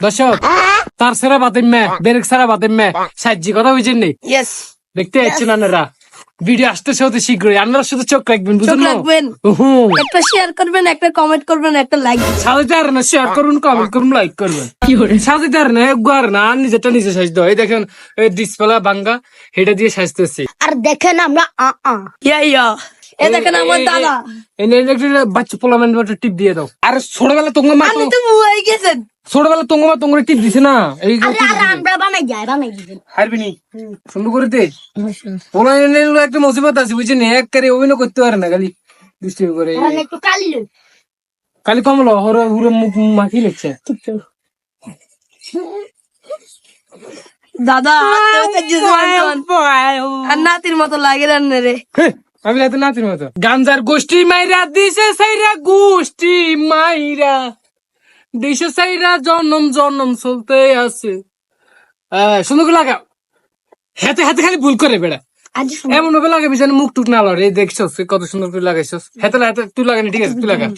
দর্শক তার সেরা বাতিম মে বেরেক সেরা বাতিম মে সাহায্য কথা বুঝেন নি? দেখতে যাচ্ছেন আপনারা? ভিডিও আসতেছে হতে শীঘ্রই। আপনারা শুধু চোখ রাখবেন চোখ বুঝলেন রাখবেন। একটা শেয়ার করবেন একটা কমেন্ট করবেন একটা লাইক সাজাইতে আর না শেয়ার করুন কমেন্ট করুন লাইক করবেন। কি করে? সাজাইতে আর না একবার না আর নিজেরটা নিজে সাজতে হয়। এই দেখেন এই ডিসপ্লে বাঙ্গা এটা দিয়ে সাজতেছি। আর দেখেন আমরা আ আ। ইয়া ইয়া। এ দেখেন আমার দাদা। এনে একটা বাচ্চা পোলামেন্ট একটা টিপ দিয়ে দাও। আর ছোটবেলা তোমার মা আপনি তো বুয়াই গেছেন ছোটবেলা তোমার মা তোমার টিপ দিছে না? এই আমরা বানাই যাই বানাই দিবেন হারবি নি। সুন্দর করে দে। পোলা একটা মুসিবত আছে বুঝছেন এক করে অভিনয় করতে পারে না খালি। দৃষ্টি করে। একটু কালি লই কমলো হরে হুরে মুখ মাখি লেগছে দাদা আর নাতির মতো লাগে রান্নে রে আমি রাতে নাতির মতো। গাঞ্জার গোষ্ঠী মাইরা দিছে সাইরা গোষ্ঠী মাইরা দিছে সাইরা জন্ম জন্ম চলতে আছে। আহ, সুন্দর লাগাও লাগা হাতে হাতে খালি ভুল করে বেড়া। এমন ভাবে লাগাবি যেন মুখ টুক না লড়ে। দেখছস কত সুন্দর করে লাগাইছস। হেতে হাতে তুই লাগানি ঠিক আছে তুই লাগা।